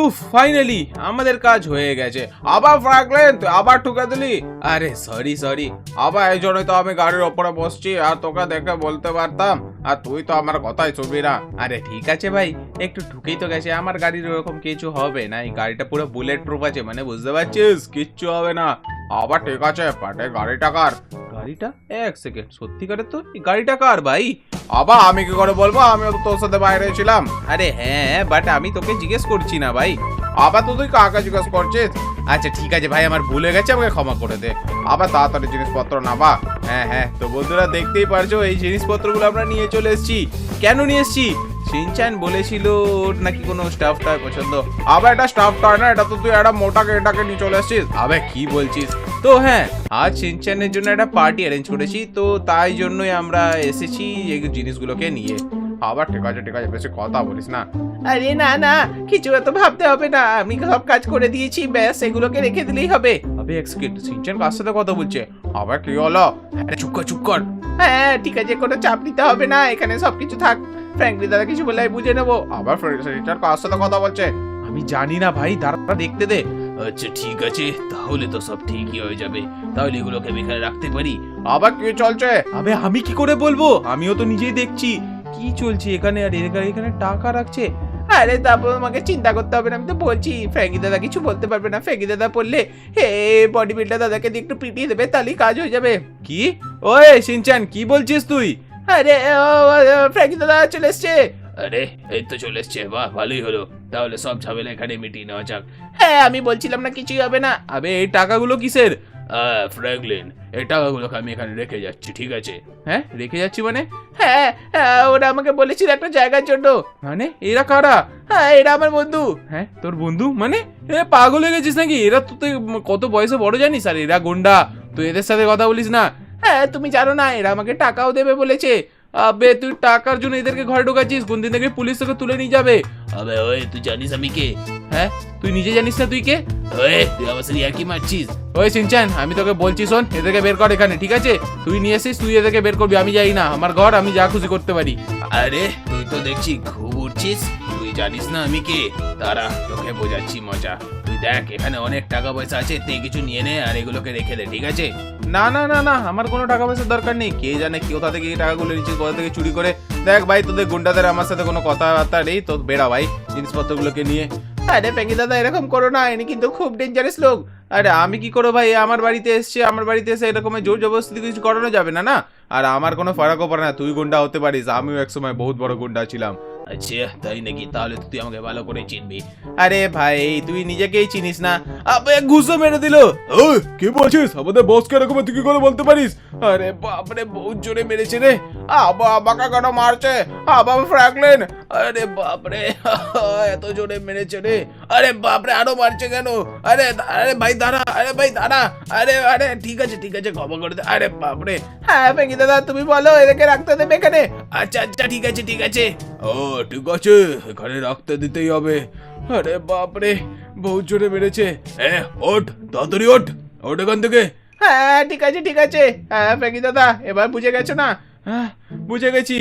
উফ ফাইনালি আমাদের কাজ হয়ে গেছে। আবার ফ্রাঙ্কলেন তুই আবার ঠুকে দিলি। আরে সরি সরি আবার এই জন্যই তো আমি গাড়ির ওপরে বসছি, আর তোকে দেখে বলতে পারতাম, আর তুই তো আমার কথাই ছবি না। আরে, ঠিক আছে ভাই, একটু ঢুকেই তো গেছে। আমার গাড়ির ওরকম কিছু হবে না, এই গাড়িটা পুরো বুলেট প্রুফ আছে মানে বুঝতে পারছিস? কিচ্ছু হবে না। আবার ঠিক আছে পাটে গাড়িটা কার? গাড়িটা? এক সেকেন্ড সত্যিকারের তো এই গাড়িটা কার ভাই? আবার আমি কি করে বলব? আমিও তো তোর সাথে বাইরে ছিলাম। আরে হ্যাঁ বাট আমি তোকে জিজ্ঞেস করছি না ভাই। আবার তো তুই কাকে জিজ্ঞেস করছিস? আচ্ছা ঠিক আছে ভাই আমার ভুলে গেছে আমাকে ক্ষমা করে দে। আবার তাড়াতাড়ি জিনিসপত্র নাবা হ্যাঁ হ্যাঁ তো বন্ধুরা দেখতেই পারছ এই জিনিসপত্রগুলো আমরা নিয়ে চলে এসেছি। কেন নিয়ে এসেছি? সিনচান বলেছিল, ওর নাকি কোনো স্টাফ টয় পছন্দ। আবার এটা স্টাফ টয় না, এটা তো তুই একটা মোটাকে এটাকে নিয়ে চলে এসেছিস আবে, কি বলছিস? তো হ্যাঁ আজ সিনচানের জন্য একটা পার্টি অ্যারেঞ্জ করেছি, তো তাই জন্যই আমরা এসেছি এই জিনিসগুলোকে নিয়ে। আবার ঠিক আছে ঠিক আছে, বেশি কথা বলিস না। আরে না না, কিছু এত ভাবতে হবে না। আমি সব কাজ করে দিয়েছি, ব্যাস, এগুলোকে রেখে দিলেই হবে। আবে, এক সেকেন্ড সিনচান কার সাথে কথা বলছে? আবার কি হলো? আরে, চুপ কর চুপ কর। হ্যাঁ ঠিক আছে, কোনো চাপ নিতে হবে না, এখানে সবকিছু থাক। ফ্র্যাঙ্কলি দাদা, কিছু বলে বুঝে নেব। আবার সিনচান কার সাথে কথা বলছে। আমি জানি না ভাই, দাঁড়া দেখতে দে। আচ্ছা ঠিক আছে, তাহলে তো সব ঠিকই হয়ে যাবে। তাহলে এগুলোকে আমি এখানে রাখতে পারি। আবার কি চলছে? আবে, আমি কি করে বলব? আমিও তো নিজেই দেখছি। কি চলছে এখানে? আর এখানে এখানে টাকা রাখছে? আরে তারপর আমাকে চিন্তা করতে হবে না, আমি তো বলছি। ফ্র্যাঙ্কি দাদা, কিছু বলতে পারবে না। ফ্র্যাঙ্কি দাদা বললে, হে বডি বিল্ডার দাদাকে একটু পিটিয়ে দেবে, তাহলেই কাজ হয়ে যাবে। কি? ওই সিনচান কি বলছিস তুই? আরে ফ্র্যাঙ্কি দাদা চলে এসছে। আরে এই তো চলে এসছে বাহ ভালোই হলো। তাহলে সব ঝামেলা এখানে মিটিয়ে নেওয়া যাক। হ্যাঁ আমি বলছিলাম না কিছুই হবে না। আবে এই টাকাগুলো কিসের? ফ্র্যাঙ্কলিন এই টাকাগুলোকে আমি এখানে রেখে যাচ্ছি ঠিক আছে? হ্যাঁ রেখে যাচ্ছি মানে? হ্যাঁ হ্যাঁ, ওরা আমাকে বলেছিল একটা জায়গার জন্য। মানে? এরা কারা? হ্যাঁ এরা আমার বন্ধু। হ্যাঁ তোর বন্ধু? মানে? এ পাগল হয়ে গেছিস নাকি? এরা তো তুই কত বয়সে বড় জানিস? আর এরা গুন্ডা। তুই এদের সাথে কথা বলিস না। হ্যাঁ তুমি জানো না এরা আমাকে টাকাও দেবে বলেছে। আবে তুই টাকার জন্য এদেরকে ঘরে ঢোকাচ্ছিস? কোন দিন থেকে পুলিশ তোকে তুলে নিয়ে যাবে। আবে ওই তুই জানিস আমি কে? হ্যাঁ তুই নিজে জানিস না তুই কে? ওই তুই আমার সাথে ইয়ার্কি মারছিস? ওই সিনচান আমি তোকে বলছি শোন এদেরকে বের কর এখানে ঠিক আছে? তুই নিয়ে এসিস তুই এদেরকে বের করবি আমি যাই না। আমার ঘর আমি যা খুশি করতে পারি। আরে তুই তো দেখছি খুব উঠছিস তুই জানিস না আমি কে? তারা তোকে বোঝাচ্ছি মজা। দেখ, এখানে অনেক টাকা পয়সা আছে, তুই কিছু নিয়ে নে আর এগুলোকে রেখে দে, ঠিক আছে? না না না না, আমার কোনো টাকা পয়সার দরকার নেই। কে জানে কোথা থেকে এই টাকাগুলো নিচ্ছিস কোথা থেকে চুরি করে। দেখ ভাই, তোদের গুন্ডাদের আমার সাথে কোনো কথাবার্তা নেই, তো বেড়া ভাই, জিনিসপত্রগুলোকে নিয়ে। আরে ফ্র্যাঙ্কি দাদা, এরকম করো না ইনি কিন্তু খুব ডেঞ্জারাস লোক। আরে আমি কি করো ভাই আমার বাড়িতে এসছে, আমার বাড়িতে এসে এরকম জোর জবরদস্তি কিছু করানো যাবে না না? আর আমার কোনো ফারাকও পড়ে না, তুই গুন্ডা হতে পারিস, আমিও একসময় বহুত বড় গুন্ডা ছিলাম। আচ্ছা তাই নাকি? তাহলে তুই আমাকে ভালো করে চিনবি। আরে ভাই তুই নিজেকেই চিনিস না। আবে ঘুষো মেরে দিল। ওই কি বলছিস? আমাদের বসকে এরকম তুই কি করে বলতে পারিস? আরে বাপরে বহুত জোরে মেরেছে রে। আবা আমাকে কেন মারছে। আবা ফ্র্যাঙ্কলিন। আরে বাপরে এত জোরে মেরেছে রে। আরে বাপরে, আরও মারছে কেন? আরে আরে ভাই, দাঁড়া, আরে ভাই, দাঁড়া। আরে আরে, ঠিক আছে ঠিক আছে, ক্ষমা করে দে। আরে বাপরে। হ্যাঁ ফ্র্যাঙ্কি দাদা, তুমি বলো, এদেরকে রাখতে দেবে এখানে? আচ্ছা আচ্ছা ঠিক আছে ঠিক আছে। ও, ঠিক আছে, এখানে রাখতে দিতেই হবে। আরে বাপরে, বহুত জোরে মেরেছে। এ, ওঠ, তাড়াতাড়ি ওঠ ওঠ এখান থেকে। হ্যাঁ ঠিক আছে ঠিক আছে। হ্যাঁ ফ্র্যাঙ্কি দাদা, এবার বুঝে গেছো না? হ্যাঁ বুঝে গেছি।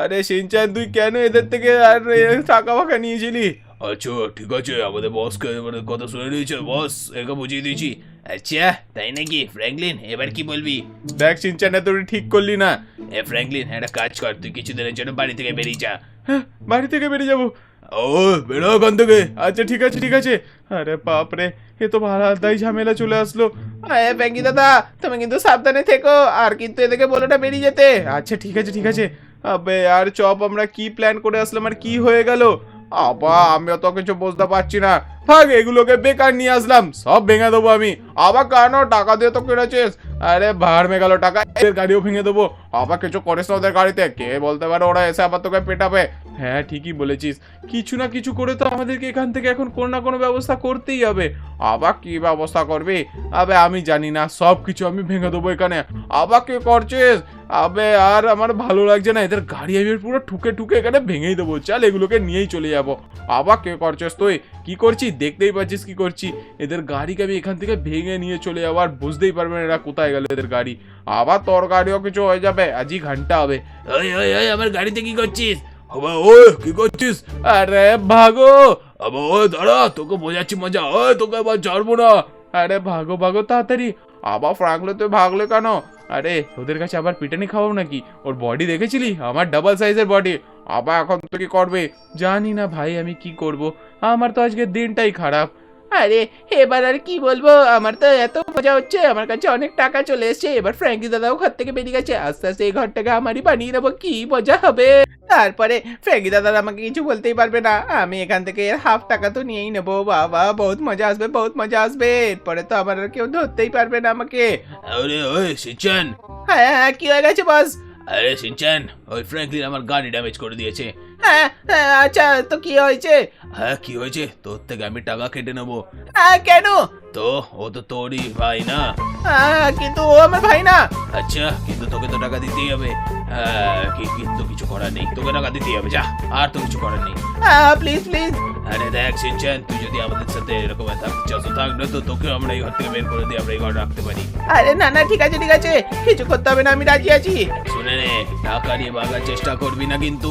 আরে, সিনচান, তুই কেন এদের থেকে আর টাকা ফাকা নিয়েছিলি? আচ্ছা ঠিক আছে আমাদের বসকে এবারে কথা শুনে নিয়েছে বস একে বুঝিয়ে দিয়েছি। আচ্ছা তাই নাকি? ফ্র্যাঙ্কলিন এবার কি বলবি? দেখ সিনচান এত ঠিক করলি না। এ ফ্র্যাঙ্কলিন একটা কাজ কর তুই কিছুদিনের জন্য বাড়ি থেকে বেরিয়ে যা। হ্যাঁ বাড়ি থেকে বেরিয়ে যাব। ও বেরো ওখান থেকে। আচ্ছা ঠিক আছে ঠিক আছে। আরে বাপরে এ তো ভাড়াদাই ঝামেলা চলে আসলো। হ্যাঁ ফ্র্যাঙ্কি দাদা তুমি কিন্তু সাবধানে থেকো আর কিন্তু এদেরকে বলোটা বেরিয়ে যেতে। আচ্ছা ঠিক আছে ঠিক আছে। আবে আর চপ আমরা কি প্ল্যান করে আসলাম আর কি হয়ে গেল? আবা আমি অত কিছু বুঝতে পারছি না। থাক, এগুলোকে বেকার নিয়ে আসলাম, সব ভেঙে দেবো আমি। আবার কেন টাকা দিয়ে তো কিনেছিস আরে, ভাড় মে গেল, টাকা এদের গাড়িও ভেঙে দেবো। আবার কিছু করিস না ওদের গাড়িতে? কে বলতে পারে ওরা এসে আবার তোকে পেটাবে? হ্যাঁ ঠিকই বলেছিস। কিছু না কিছু করে তো আমাদেরকে এখান থেকে এখন কোনো না কোনো ব্যবস্থা করতেই হবে। আবার কি ব্যবস্থা করবি? আবে, আমি জানি না, সব কিছু আমি ভেঙে দেবো এখানে। আবার কে করছিস? আবে, আর আমার ভালো লাগছে না, এদের গাড়ি আমি পুরো ঠুকে ঠুকে এখানে ভেঙেই দেবো। চল, এগুলোকে নিয়েই চলে যাব। আবার কে করছিস তুই? কি করছিস? দেখতেই পাচ্ছিস কি করছি? এদের গাড়িকে আমি এখান থেকে ভেঙে নিয়ে চলে যাব, আর বুঝতেই না এরা কোথায় গেল এদের গাড়ি। আবার তোর গাড়িও কিছু হয়ে যাবে, আজই ঘণ্টা হবে। ওই ওই আমার গাড়িতে কি করছিস? ওই, কি করছিস? আরে ভাগো! আবার ওই, দাঁড়া, তোকে বোঝাচ্ছি মজা। ওই, তোকে আবার ছাড়বো না। আরে ভাগো ভাগো, তাড়াতাড়ি। আবার ফ্রাঙ্কলে তুই ভাগলে কেন? আরে ওদের কাছে আবার পিটানি খাওয়াবো নাকি? ওর বডি দেখেছিলি? আমার ডাবল সাইজের বডি আবার এখন তো কি করবে? জানি না ভাই আমি কি করব। আমার তো আজকে দিনটাই খারাপ। আরে এবার আর কি বলব? আমার তো এত মজা হচ্ছে। আমার কাছে অনেক টাকা চলে এসেছে। এবার ফ্র্যাঙ্কি দাদাও ঘর থেকে বেরিয়ে গেছে। আস্তে আস্তে এই ঘরটাকে আমারই বানিয়ে নেব। কি মজা হবে? তারপরে ফ্র্যাঙ্কি দাদা আমাকে কিছু বলতেই পারবে না। আমি এখান থেকে এর হাফ টাকা তো নিয়েই নেব। বাবা বহুত মজা আসবে বহুত মজা আসবে। এরপরে তো আবার আর কেউ ধরতেই পারবে না আমাকে। আরে ওই সিনচান হ্যাঁ হ্যাঁ কি হয়ে গেছে বস আরে সিনচান ওই ফ্র্যাঙ্কলিন আমার গাড়ি ড্যামেজ করে দিয়েছে। হ্যাঁ হ্যাঁ আচ্ছা তো কি হয়েছে? হ্যাঁ কি হয়েছে? তোর থেকে আমি টাকা কেটে নেব। হ্যাঁ কেন? তো ও তো তোরই ভাই না? হ্যাঁ কিন্তু ও আমার ভাই না। আচ্ছা কিন্তু তোকে তো টাকা দিতেই হবে। হ্যাঁ কি কিন্তু কিছু করার নেই। তোকে টাকা দিতেই হবে যা আর তো কিছু করার নেই। হ্যাঁ প্লিজ প্লিজ আরে দেখ সিনচান তুই যদি আমাদের সাথে এরকম থাকতে চাস থাক না তো তোকে আমরা এই ঘর থেকে বের করে দিয়ে আমরা এই ঘর রাখতে পারি আরে না না ঠিক আছে ঠিক আছে কিছু করতে হবে না আমি রাজি আছি শুনে নে টাকা নিয়ে ভাগার চেষ্টা করবি না কিন্তু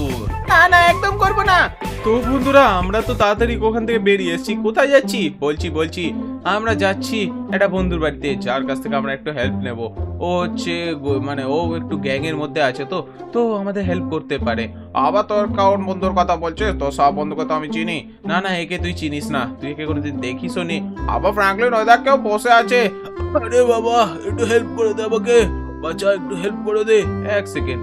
না না একদম করব না তো বন্ধুরা, আমরা তো তাড়াতাড়ি ওখান থেকে বেরিয়ে এসেছি। কোথায় যাচ্ছি? বলছি বলছি, আমরা যাচ্ছি একটা বন্ধুর বাড়িতে, যার কাছ থেকে আমরা একটু হেল্প নেব। ও হচ্ছে মানে ও একটু গ্যাংয়ের মধ্যে আছে তো তো আমাদের হেল্প করতে পারে। আবার তোর কারণ বন্ধুর কথা বলছে তো সব বন্ধুকে তো আমি চিনি। না না, একে তুই চিনিস না, তুই একে কোনোদিন দেখিস নি। আবার ফ্রাঙ্কলিন ওই দেখ কেউ বসে আছে। আরে বাবা, একটু হেল্প করে দে আমাকে। বাচ্চা একটু হেল্প করে দে। এক সেকেন্ড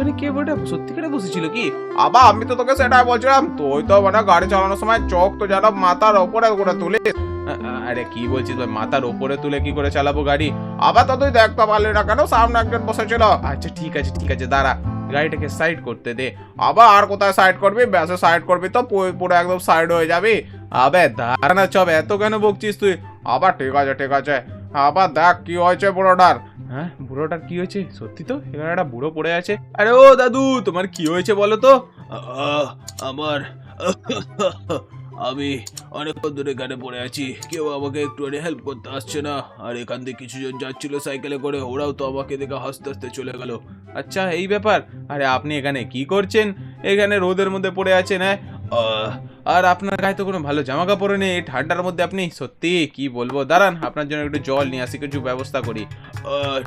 ওখানে কে ওটা সত্যিকারে বসেছিল কি? আবার আমি তো তোকে সেটাই বলছিলাম, তুই তো মানে গাড়ি চালানোর সময় চোখ তো যেন মাথার ওপরে করে তুলে আরে কি বলছিস ভাই, মাথার ওপরে তুলে কি করে চালাবো গাড়ি? আবার তো তুই দেখতে পারলি না কেন, সামনে একজন বসেছিল। আচ্ছা ঠিক আছে ঠিক আছে, দাঁড়া, গাড়িটাকে সাইড করতে দে। আবার আর কোথায় সাইড করবি? ব্যাসে সাইড করবি তো, পুরো একদম সাইড হয়ে যাবি। আবে, দাঁড়া না চব এত কেন বকছিস তুই? আবার ঠিক আছে ঠিক আছে। আবার দেখ কি হয়েছে বুড়োটার হ্যাঁ বুড়োটার কি হয়েছে? সত্যি তো? এখানে একটা বুড়ো পড়ে আছে। আরে ও দাদু তোমার কি হয়েছে বলো তো? আহ, আমার আমি অনেকক্ষণ ধরে এখানে পড়ে আছি। কেউ আমাকে একটু হেল্প করতে আসছে না। আর এখান থেকে কিছুজন যাচ্ছিল সাইকেলে করে। ওরাও তো আমাকে দেখে হাসতে হাসতে চলে গেল। আচ্ছা এই ব্যাপার। আরে আপনি এখানে কি করছেন? এখানে রোদের মধ্যে পড়ে আছেন হ্যাঁ? আহ, আর আপনার গায়ে তো কোনো ভালো জামা কাপড় নেই ঠান্ডার মধ্যে আপনি সত্যি কি বলব? দাঁড়ান, আপনার জন্য একটু জল নিয়ে আসি, কিছু ব্যবস্থা করি।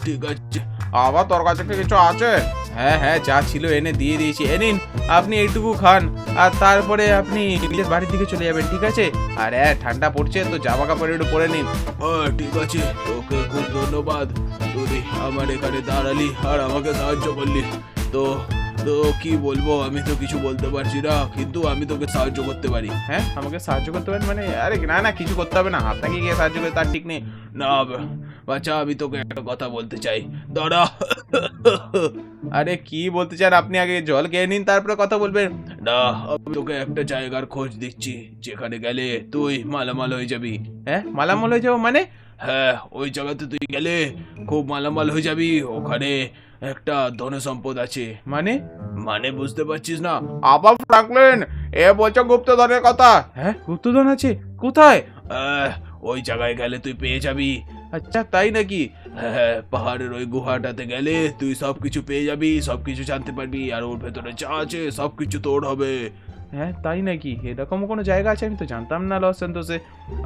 ঠিক আছে। আবার তোর কাছে কিছু আছে? হ্যাঁ হ্যাঁ যা ছিল এনে দিয়ে দিয়েছি। এ নিন, আপনি এইটুকু খান, আর তারপরে আপনি নিজের বাড়ির দিকে চলে যাবেন, ঠিক আছে? আর হ্যাঁ ঠান্ডা পড়ছে, তো জামা কাপড় একটু পরে নিন। ঠিক আছে ওকে খুব ধন্যবাদ। তুই আমার এখানে দাঁড়ালি আর আমাকে সাহায্য করলি। তো তো কি বলব আমি তো কিছু বলতে পারছি না কিন্তু আমি তোকে সাহায্য করতে পারি। হ্যাঁ? আমাকে সাহায্য করতে পারেন? মানে আরে না না কিছু করতে হবে না। আপনাকে গিয়ে সাহায্য করে তার ঠিক নেই। না বাচ্চা আমি তোকে একটা কথা বলতে চাই। দাঁড়া। আরে কি বলতে চান? আপনি আগে জল খেয়ে নিন তারপরে কথা বলবেন। না আমি তোকে একটা জায়গার খোঁজ দিচ্ছি যেখানে গেলে তুই মালামাল হয়ে যাবি। হ্যাঁ? মালামাল হয়ে যাব মানে? হ্যাঁ ওই জায়গাতে তুই গেলে খুব মালামাল হয়ে যাবি ওখানে একটা ধন সম্পদ আছে। মানে? মানে বুঝতে পারছিস না? আবার ফ্রাঙ্কলিন এ বলছে গুপ্তধনের কথা? হ্যাঁ গুপ্তধন আছে। কোথায়? ওই জায়গায় গেলে তুই পেয়ে যাবি। আচ্ছা তাই নাকি? হ্যাঁ পাহাড়ের ওই গুহাটাতে গেলে তুই সবকিছু পেয়ে যাবি সবকিছু জানতে পারবি আর ওর ভেতরে যা আছে সবকিছু তোর হবে। হ্যাঁ তাই নাকি? এরকম কোনো জায়গা আছে? আমি তো জানতাম না লস সেন্তোসে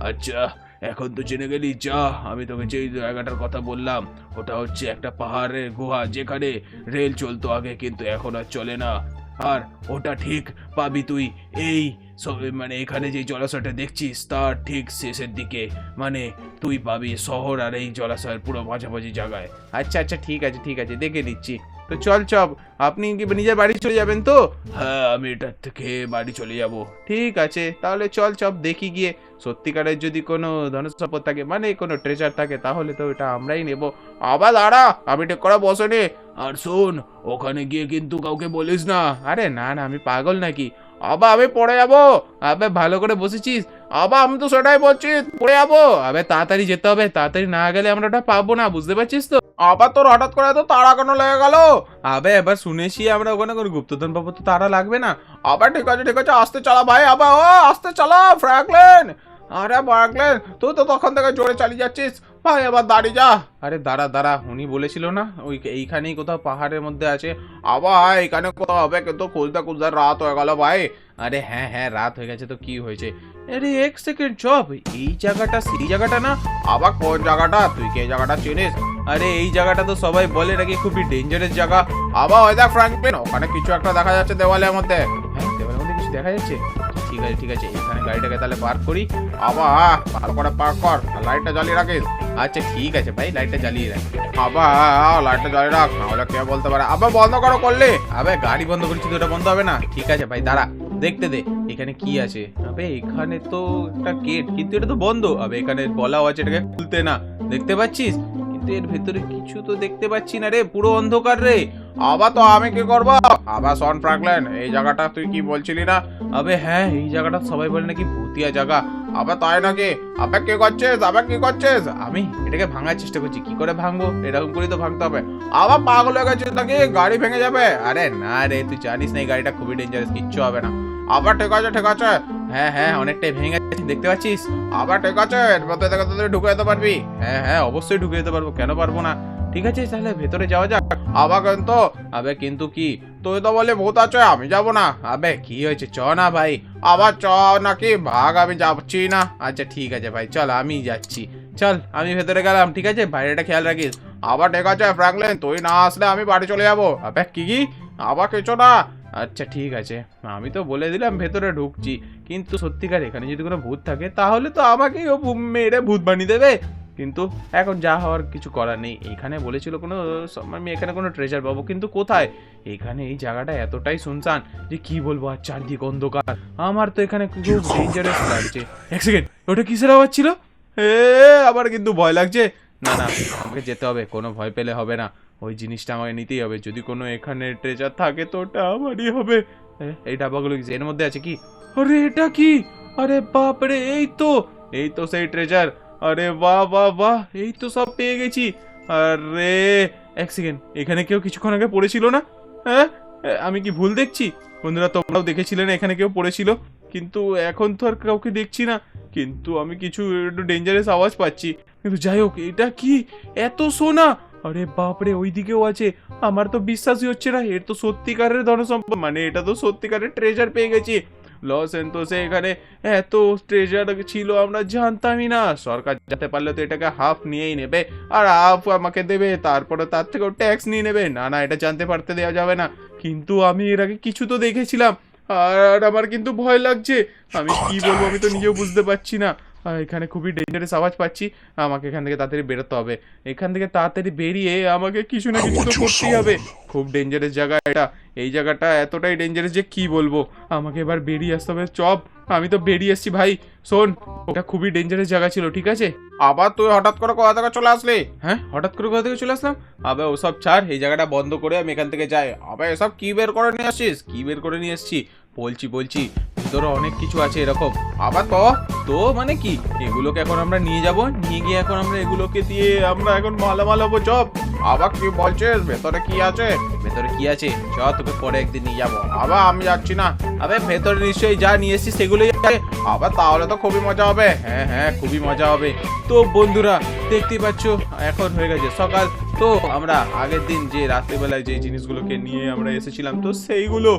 আচ্ছা এখন তো জেনে গেলি, যা, আমি তোকে যে জায়গাটার কথা বললাম, ওটা হচ্ছে একটা পাহাড়ের গুহা যেখানে রেল চলতো আগে, কিন্তু এখন আর চলে না। আর ওটা ঠিক পাবি তুই এই সব মানে এখানে যে জলাশয়টা দেখছিস, তার ঠিক শেষের দিকে। মানে তুই পাবি শহর আর এই জলাশয়ের পুরো মাঝামাঝি জায়গায়। আচ্ছা আচ্ছা ঠিক আছে ঠিক আছে, দেখে দিচ্ছি তো চল চপ আপনি কি নিজের বাড়ি চলে যাবেন তো? হ্যাঁ আমি এটার থেকে বাড়ি চলে যাব। ঠিক আছে, তাহলে চল চপ দেখি গিয়ে। সত্যিকারের যদি কোনো ধনসম্পদ থাকে মানে কোনো ট্রেজার থাকে, তাহলে তো এটা আমরাই নেব। আবার দাঁড়া, আমি ঠিক করা বসে নে। আর শোন, ওখানে গিয়ে কিন্তু কাউকে বলিস না। আরে না না, আমি পাগল নাকি? আবার আমি পড়ে যাব। আবে, ভালো করে বসেছিস? আবার আমি তো সেটাই বলছি, পড়ে যাব। আবে, তাড়াতাড়ি যেতে হবে, তাড়াতাড়ি না গেলে আমরা ওটা পাবো না, বুঝতে পারছিস তো? আবার তোর হঠাৎ করে তো তারা কেন লেগে গেল? আবে, এবার শুনেছি আমরা ওখানে কোনো গুপ্তধন পাবো তো তারা লাগবে না। আবার ঠিক আছে ঠিক আছে, আসতে চালা ভাই আবার ও, আসতে চালা, ফ্র্যাঙ্কলিন। আরে ফ্রাঙ্কলিন তুই তো তখন থেকে জোরে চালিয়ে যাচ্ছিস। ভাই আবার দাঁড়িয়ে যা। আরে দাঁড়া দাঁড়া উনি বলেছিল না? ওই এইখানেই কোথাও পাহাড়ের মধ্যে আছে। আবার এখানে কোথাও হবে? কিন্তু খুঁজতে খুঁজতে রাত হয়ে গেল ভাই। আরে হ্যাঁ হ্যাঁ রাত হয়ে গেছে তো কি হয়েছে? আরে এক সেকেন্ড চপ। এই জায়গাটা সেই জায়গাটা না? আবার কোন জায়গাটা? তুই কি জায়গাটা চিনিস? আরে এই জায়গাটা তো সবাই বলে নাকি খুবই ডেঞ্জারাস জায়গা। আবার ওই দেখ ফ্রাঙ্কলিন ওখানে কিছু একটা দেখা যাচ্ছে দেওয়ালের মধ্যে। হ্যাঁ দেওয়ালের মধ্যে কিছু দেখা যাচ্ছে? ঠিক আছে ঠিক আছে এখানে গাড়িটাকে তাহলে পার্ক করি। আবার ভালো করে পার্ক কর লাইটটা জ্বালিয়ে রাখিস। আচ্ছা ঠিক আছে ভাই লাইটটা জ্বালিয়ে রাখ। আবার লাইটটা জ্বালিয়ে রাখ নাহলে কে বলতে পারে? আবার বন্ধ করো, করলে? আবে, গাড়ি বন্ধ করেছি তো বন্ধ হবে না। ঠিক আছে ভাই, দাঁড়া, দেখতে দে, এখানে কি আছে? আবে, এখানে তো একটা গেট কিন্তু এটা তো বন্ধ। আবে, এখানে বলাও আছে এটাকে খুলতে না। দেখতে পাচ্ছিস? কিন্তু এর ভেতরে কিছু তো দেখতে পাচ্ছি না রে, পুরো অন্ধকার রে। আবার তো আমি কি করব? আবার সন ফ্রাঙ্কলেন এই জায়গাটা তুই কি বলছিলি না? আবে হ্যাঁ এই জায়গাটা সবাই বলে নাকি ভূতিয়া জায়গা। আবার তাই নাকি? আবার কি করছিস? আবার কি করছিস? আমি এটাকে ভাঙার চেষ্টা করছি। কি করে ভাঙবো? এরকম করে তো ভাঙতে হবে। আবার পাগল হয়ে গেছিস নাকি? গাড়ি ভেঙে যাবে? আরে না রে, তুই জানিস না এই গাড়িটা খুবই ডেঞ্জারাস কিচ্ছু হবে না। আবার ঠিক আছে ঠিক আছে। হ্যাঁ হ্যাঁ অনেকটাই ভেঙে গেছে, দেখতে পাচ্ছিস? আবার ঠিক আছে এর মধ্যে থেকে তুই ঢুকে যেতে পারবি। হ্যাঁ হ্যাঁ অবশ্যই ঢুকে যেতে পারব, কেন পারব না? ঠিক আছে, তাহলে ভেতরে যাওয়া যাক। আবার কিন্তু আবে, কিন্তু কি? তুই তো বলে ভূত আছে, আমি যাব না। আবে, কি হয়েছে? চ না ভাই। আবার চ নাকি? ভাগ, আমি যাচ্ছি না। আচ্ছা ঠিক আছে ভাই, চল, আমি যাচ্ছি। চল, আমি ভেতরে গেলাম, ঠিক আছে? বাইরেটা খেয়াল রাখিস। আবার ঠিক আছে ফ্র্যাঙ্কলিন তুই না আসলে আমি বাড়ি চলে যাব। আবে, কি কি? আবার কিছু না? আচ্ছা ঠিক আছে। আমি তো বলে দিলাম, ভেতরে ঢুকছি। কিন্তু সত্যিকার, এখানে যদি কোনো ভূত থাকে, তাহলে তো আমাকেই ও মেরে ভূত বানিয়ে দেবে। কিন্তু এখন যা হওয়ার কিছু করার নেই। এখানে বলেছিল কোনো আমি এখানে কোনো ট্রেজার পাবো, কিন্তু কোথায়? এখানে এই জায়গাটা এতটাই শুনছান যে কি বলব আর চারদিক অন্ধকার। আমার তো এখানে খুব ডেঞ্জারাস লাগছে। এক সেকেন্ড ওটা কিসের আওয়াজ ছিল? এ, আবার কিন্তু ভয় লাগছে। না না, আমাকে যেতে হবে, কোনো ভয় পেলে হবে না। ওই জিনিসটা আমাকে নিতেই হবে। যদি কোনো এখানে ট্রেজার থাকে তো ওটা আমারই হবে। এই ডাব্বাগুলো কি এর মধ্যে আছে কি? আরে, এটা কি? আরে বাপরে, এই তো এই তো সেই ট্রেজার আরে বাহ বাহ বাহ, এই তো সব পেয়ে গেছি। আরে, এক সেকেন্ড এখানে কেউ কিছুক্ষণ আগে পড়েছিল না? হ্যাঁ? আমি কি ভুল দেখছি? বন্ধুরা, তোমরাও দেখেছিলে না এখানে কেউ পড়েছিল। কিন্তু এখন তো আর কাউকে দেখছি না। কিন্তু আমি কিছু একটু ডেঞ্জারাস আওয়াজ পাচ্ছি। কিন্তু যাই হোক, এটা কি? এত সোনা! আরে বাপরে ওই দিকেও আছে। আমার তো বিশ্বাসই হচ্ছে না, এর তো সত্যিকারের ধনসম্পদ। মানে এটা তো সত্যিকারের ট্রেজার পেয়ে গেছি। লস এন্টোসে এখানে এত ট্রেজার ছিল, আমরা জানতামই না। সরকার যেতে পারলে তো এটাকে হাফ নিয়েই নেবে, আর হাফ আমাকে দেবে, তারপরে তার থেকেও ট্যাক্স নিয়ে নেবে। না না, এটা জানতে পারতে দেওয়া যাবে না। কিন্তু আমি এর আগে কিছু তো দেখেছিলাম, আর আমার কিন্তু ভয় লাগছে। আমি কি বলব আমি তো নিজেও বুঝতে পারছি না। এখানে খুবই ডেঞ্জারাস আওয়াজ পাচ্ছি। আমাকে এখান থেকে তাড়াতাড়ি বেরোতে হবে। এখান থেকে তাড়াতাড়ি বেরিয়ে আমাকে কিছু না কিছু তো করতেই হবে। খুব ডেঞ্জারাস জায়গা এটা। এই জায়গাটা এতটাই ডেঞ্জারাস যে কি বলব? আমাকে এবার বেরিয়ে আসতে হবে। চপ আমি তো বেরিয়ে এসেছি ভাই। শোন ওটা খুবই ডেঞ্জারাস জায়গা ছিল ঠিক আছে? আবার তুই হঠাৎ করে কোথা থেকে চলে আসলি? হ্যাঁ হঠাৎ করে কোথা থেকে চলে আসলাম? আবে ওসব ছাড় এই জায়গাটা বন্ধ করে আমি এখান থেকে যাই। আবে এসব কি বের করে নিয়ে আসছিস? কি বের করে নিয়ে এসছি? বলছি বলছি ভিতরে অনেক কিছু আছে এরকম। আবার তো তো মানে কি? এগুলোকে এখন আমরা নিয়ে যাব, নিয়ে গিয়ে এখন আমরা এগুলোকে দিয়ে আমরা এখন মালামাল হব, চপ। আবার কি বলছিস ভেতরে কি আছে? ভেতরে কি আছে? চ তোকে পরে একদিন নিয়ে যাব। আবার আমি যাচ্ছি না। আবে ভেতরে নিশ্চয়ই যা নিয়ে এসেছি সেগুলোই আবার তাহলে তো খুবই মজা হবে। হ্যাঁ হ্যাঁ খুবই মজা হবে। তো বন্ধুরা দেখতেই পাচ্ছ এখন হয়ে গেছে সকাল। তো আমরা আগের দিন যে রাত্রিবেলায় যে জিনিসগুলোকে নিয়ে আমরা এসেছিলাম তো সেইগুলো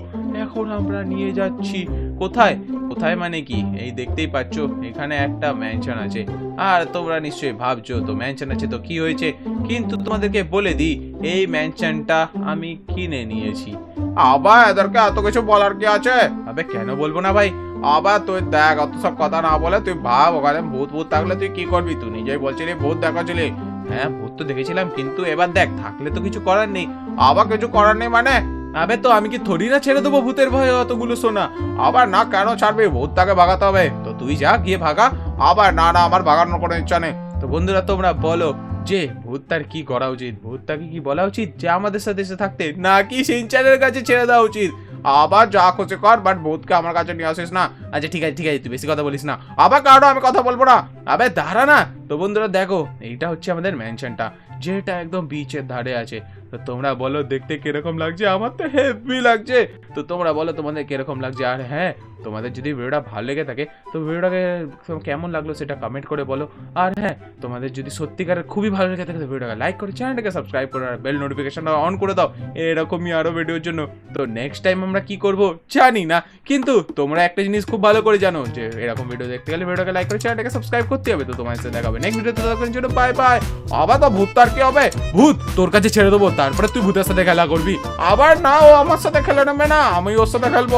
এখন আমরা নিয়ে যাচ্ছি। কোথায়? কোথায় মানে কি? এই দেখতেই পাচ্ছ এখানে একটা ম্যানশন আছে। আর তোমরা নিশ্চয়ই ভাবছ তো ম্যানশন আছে তো কি হয়েছে? কিন্তু তোমাদেরকে বলে দিই এই ম্যানশনটা আমি কিনে নিয়েছি। আবার এদেরকে এত কিছু বলার কি আছে? আবে কেন বলব না ভাই? আবার তুই দেখ অত সব কথা না বলে তুই ভাব ওখানে ভূত ভূত থাকলে তুই কি করবি? তুই নিজেই বলছিলি ভূত দেখাচ্ছিলি। হ্যাঁ ভূত তো দেখেছিলাম কিন্তু এবার দেখ থাকলে তো কিছু করার নেই। আবার কিছু করার নেই মানে? আবে তো আমি কি থরি না ছেড়ে দেবো ভূতের ভয়ে অতগুলো সোনা? আবার না কেন ছাড়বে? ভূত তাকে ভাগাতে হবে। তো তুই যা, গিয়ে ভাগা। আবার না না, আমার ভাগানোর কোনো ইচ্ছা নেই। তো বন্ধুরা, তোমরা বলো যে, ভূত তার কি করা উচিত? ভূত তাকে কি বলা উচিত যে, আমাদের সাথে এসে থাকতে? নাকি সিনচানের কাছে ছেড়ে দেওয়া উচিত? আবার যা খুশি কর বাট ভূতকে আমার কাছে নিয়ে আসিস না। আচ্ছা ঠিক আছে ঠিক আছে, তুই বেশি কথা বলিস না। আবার কারও আমি কথা বলব না। আবে, দাঁড়া না। তো বন্ধুরা, দেখো, এইটা হচ্ছে আমাদের ম্যানশনটা যেটা একদম বিচের ধারে আছে। তো তোমরা বলো, দেখতে কীরকম লাগছে? আমার তো হেভি লাগছে। তো তোমরা বলো, তোমাদের কীরকম লাগছে? আর হ্যাঁ তোমাদের যদি ভিডিওটা ভালো লেগে থাকে, তো ভিডিওটাকে কেমন লাগল সেটা কমেন্ট করে বলো। আর হ্যাঁ তোমাদের যদি সত্যিকারের খুবই ভালো লেগে থাকে, তো ভিডিওটাকে লাইক করে চ্যানেলটাকে সাবস্ক্রাইব করে, আর বেল নোটিফিকেশনটা অন করে দাও। এরকমই আরও ভিডিওর জন্য। তো নেক্সট টাইম আমরা কি করব? জানি না। কিন্তু তোমরা একটা জিনিস খুব ভালো করে জানো যে এরকম ভিডিও দেখতে গেলে ভিডিওকে লাইক করে চ্যানেলটাকে সাবস্ক্রাইব করতে হবে। তো তোমার সাথে দেখা হবে নেক্সট ভিডিওতে দেখার জন্য বাই বাই আবার তো ভূত তার কি হবে? ভূত, তোর কাছে ছেড়ে দেবো। তারপরে তুই ভূতের সাথে খেলা করবি। আবার না, ও আমার সাথে খেলা নেবে না। আমি ওর সাথে খেলব।